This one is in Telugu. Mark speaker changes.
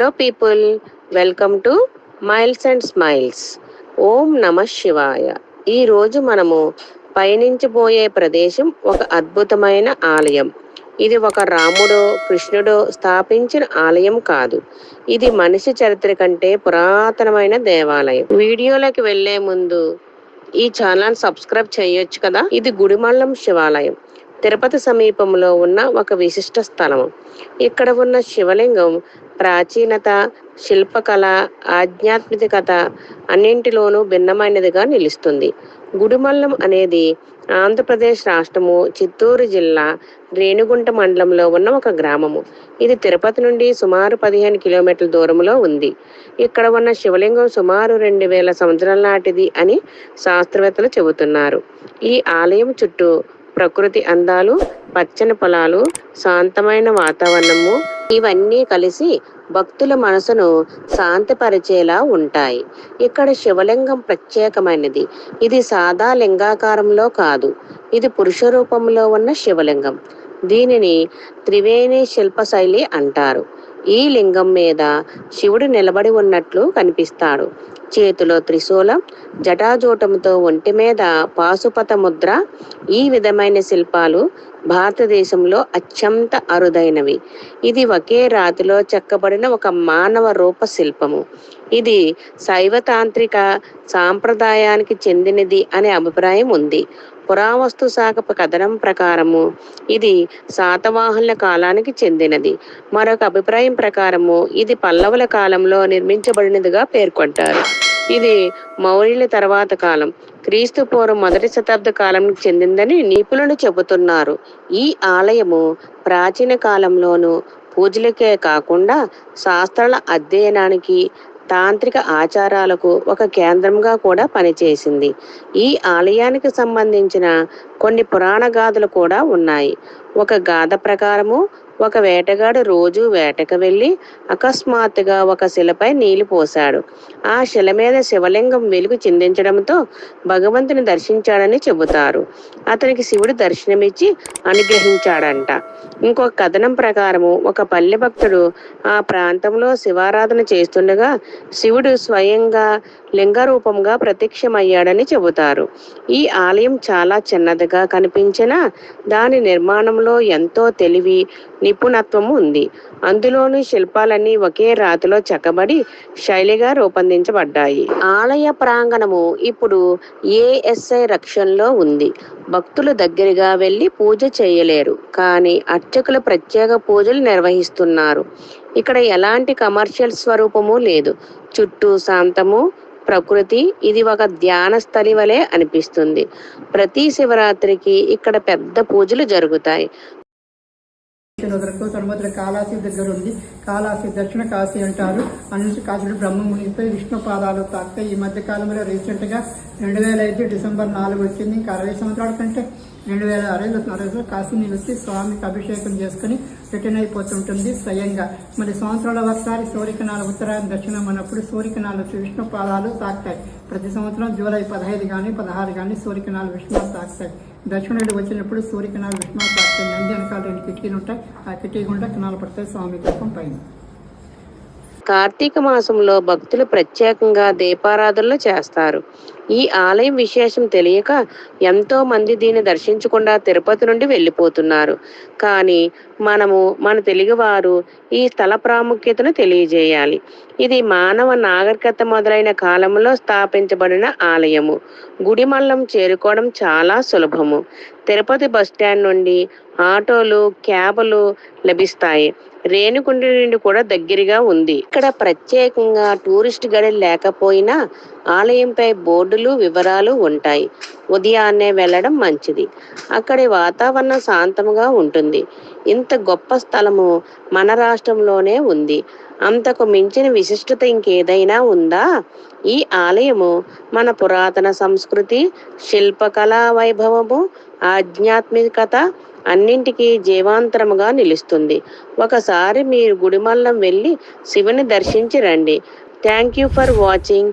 Speaker 1: Hello people welcome to miles and smiles ఓం నమ శివాయ. ఈరోజు మనము పయనించబోయే ప్రదేశం ఒక అద్భుతమైన ఆలయం. ఇది ఒక రాముడో కృష్ణుడో స్థాపించిన ఆలయం కాదు. ఇది మనిషి చరిత్ర కంటే పురాతనమైన దేవాలయం. వీడియోలోకి వెళ్ళే ముందు ఈ ఛానల్ సబ్స్క్రైబ్ చేయొచ్చు కదా? ఇది గుడిమల్లం శివాలయం. తిరుపతి సమీపంలో ఉన్న ఒక విశిష్ట స్థలం ఇక్కడ ఉన్న శివలింగం ప్రాచీనత శిల్పకళ ఆధ్యాత్మికత అన్నింటిలోనూ భిన్నమైనదిగా నిలుస్తుంది. గుడిమల్లం అనేది ఆంధ్రప్రదేశ్ రాష్ట్రము చిత్తూరు జిల్లా రేణుగుంట మండలంలో ఉన్న ఒక గ్రామము. ఇది తిరుపతి నుండి సుమారు పదిహేను కిలోమీటర్ల దూరంలో ఉంది. ఇక్కడ ఉన్న శివలింగం సుమారు రెండు వేల సంవత్సరాల నాటిది అని శాస్త్రవేత్తలు చెబుతున్నారు. ఈ ఆలయం చుట్టూ ప్రకృతి అందాలు పచ్చని పొలాలు శాంతమైన వాతావరణము ఇవన్నీ కలిసి భక్తుల మనసును శాంతిపరిచేలా ఉంటాయి. ఇక్కడ శివలింగం ప్రత్యేకమైనది. ఇది సాదా లింగాకారంలో కాదు. ఇది పురుష రూపంలో ఉన్న శివలింగం. దీనిని త్రివేణి శిల్పశైలి అంటారు. ఈ లింగం మీద శివుడు నిలబడి ఉన్నట్లు కనిపిస్తాడు. చేతిలో త్రిశూలం జటాజూటముతో ఒంటి మీద పాశుపత ముద్ర. ఈ విధమైన శిల్పాలు భారతదేశంలో అత్యంత అరుదైనవి. ఇది ఒకే రాతిలో చెక్కబడిన ఒక మానవ రూప శిల్పము. ఇది శైవతాంత్రిక సాంప్రదాయానికి చెందినది అనే అభిప్రాయం ఉంది. పురావస్తు శాఖ కథనం ప్రకారము ఇది శాతవాహనుల కాలానికి చెందినది. మరొక అభిప్రాయం ప్రకారము ఇది పల్లవుల కాలంలో నిర్మించబడినదిగా పేర్కొంటారు. ఇది మౌర్యుల తర్వాత కాలం. క్రీస్తు పూర్వం మొదటి శతాబ్ద కాలం చెందిందని నిపుణులు చెబుతున్నారు. ఈ ఆలయము ప్రాచీన కాలంలోనూ పూజలకే కాకుండా శాస్త్రాల అధ్యయనానికి తాంత్రిక ఆచారాలకు ఒక కేంద్రంగా కూడా పనిచేసింది. ఈ ఆలయానికి సంబంధించిన కొన్ని పురాణ గాథలు కూడా ఉన్నాయి. ఒక గాథ ప్రకారము ఒక వేటగాడు రోజు వేటకు వెళ్ళి అకస్మాత్తుగా ఒక శిలపై నీళ్ళు పోశాడు. ఆ శిల మీద శివలింగం వెలుగు చిందించడంతో భగవంతుని దర్శించాడని చెబుతారు. అతనికి శివుడు దర్శనమిచ్చి అనుగ్రహించాడంట. ఇంకొక కథనం ప్రకారము ఒక పల్లె భక్తుడు ఆ ప్రాంతంలో శివారాధన చేస్తుండగా శివుడు స్వయంగా లింగ రూపంగా ప్రత్యక్షమయ్యాడని చెబుతారు. ఈ ఆలయం చాలా చిన్నదిగా కనిపించినా దాని నిర్మాణంలో ఎంతో తెలివి నిపుణత్వము ఉంది అందులోని శిల్పాలన్నీ ఒకే రాతిలో చెక్కబడి శైలిగా రూపొందించబడ్డాయి. ఆలయ ప్రాంగణము ఇప్పుడు ఏఎస్ఐ రక్షణలో ఉంది. భక్తులు దగ్గరగా వెళ్ళి పూజ చేయలేరు కానీ అర్చకులు ప్రత్యేక పూజలు నిర్వహిస్తున్నారు. ఇక్కడ ఎలాంటి కమర్షియల్ స్వరూపము లేదు. చుట్టూ శాంతము ప్రకృతి ఇది ఒక ధ్యాన స్థలి వలె అనిపిస్తుంది. ప్రతి శివరాత్రికి ఇక్కడ పెద్ద పూజలు జరుగుతాయి.
Speaker 2: వరకు సముద్ర కాళాసి దగ్గర ఉంది. కాళాసి దక్షిణ కాశీ అంటారు. అన్నింటి కాశీలు బ్రహ్మ విష్ణు పాదాలు తాకుతాయి. ఈ మధ్య కాలంలో రీసెంట్గా రెండు వేల ఐదు డిసెంబర్ నాలుగు వచ్చింది. ఇంకా అరవై సంవత్సరాల కంటే రెండు వేల అరవై అరవై కాశీ నీళ్ళు వచ్చి స్వామికి అభిషేకం చేసుకుని రిటర్న్ అయిపోతుంటుంది స్వయంగా. మరి సంవత్సరాల ఒకసారి సూర్యకినాల ఉత్తరాయణ దక్షిణం అన్నప్పుడు సూర్యకినాలు వచ్చి విష్ణు పాదాలు తాకుతాయి. ప్రతి సంవత్సరం జూలై పదహైదు కానీ పదహారు కానీ సూర్యకినాలు విష్ణు తాకుతాయి. దక్షిణుడు వచ్చినప్పుడు సూర్యకినాలు విష్ణు తాకుతాయి నంది వెనకాల రెండు కిటికీలు ఉంటాయి. ఆ కిటికీ గుండా కిణాలు పడతాయి స్వామి తత్వం పైన.
Speaker 1: కార్తీక మాసంలో భక్తులు ప్రత్యేకంగా దీపారాధనలు చేస్తారు. ఈ ఆలయం విశేషం తెలియక ఎంతో మంది దీన్ని దర్శించకుండా తిరుపతి నుండి వెళ్ళిపోతున్నారు. కానీ మనము మన తెలుగువారు ఈ స్థల ప్రాముఖ్యతను తెలియజేయాలి. ఇది మానవ నాగరికత మొదలైన కాలంలో స్థాపించబడిన ఆలయము. గుడిమల్లం చేరుకోవడం చాలా సులభము. తిరుపతి బస్టాండ్ నుండి ఆటోలు క్యాబులు లభిస్తాయి. రేణుకుండ నుండి కూడా దగ్గరగా ఉంది. ఇక్కడ ప్రత్యేకంగా టూరిస్ట్ గైడ్ లేకపోయినా ఆలయంపై బోర్డు బోర్డులు వివరాలు ఉంటాయి. ఉదయాన్నే వెళ్ళడం మంచిది. అక్కడి వాతావరణం శాంతముగా ఉంటుంది. ఇంత గొప్ప స్థలము మన రాష్ట్రంలోనే ఉంది. అంతకు మించిన విశిష్టత ఇంకేదైనా ఉందా? ఈ ఆలయము మన పురాతన సంస్కృతి శిల్పకళా వైభవము ఆధ్యాత్మికత అన్నింటికీ జీవాంతరముగా నిలుస్తుంది. ఒకసారి మీరు గుడిమల్లం వెళ్ళి శివుని దర్శించి రండి. Thank you for watching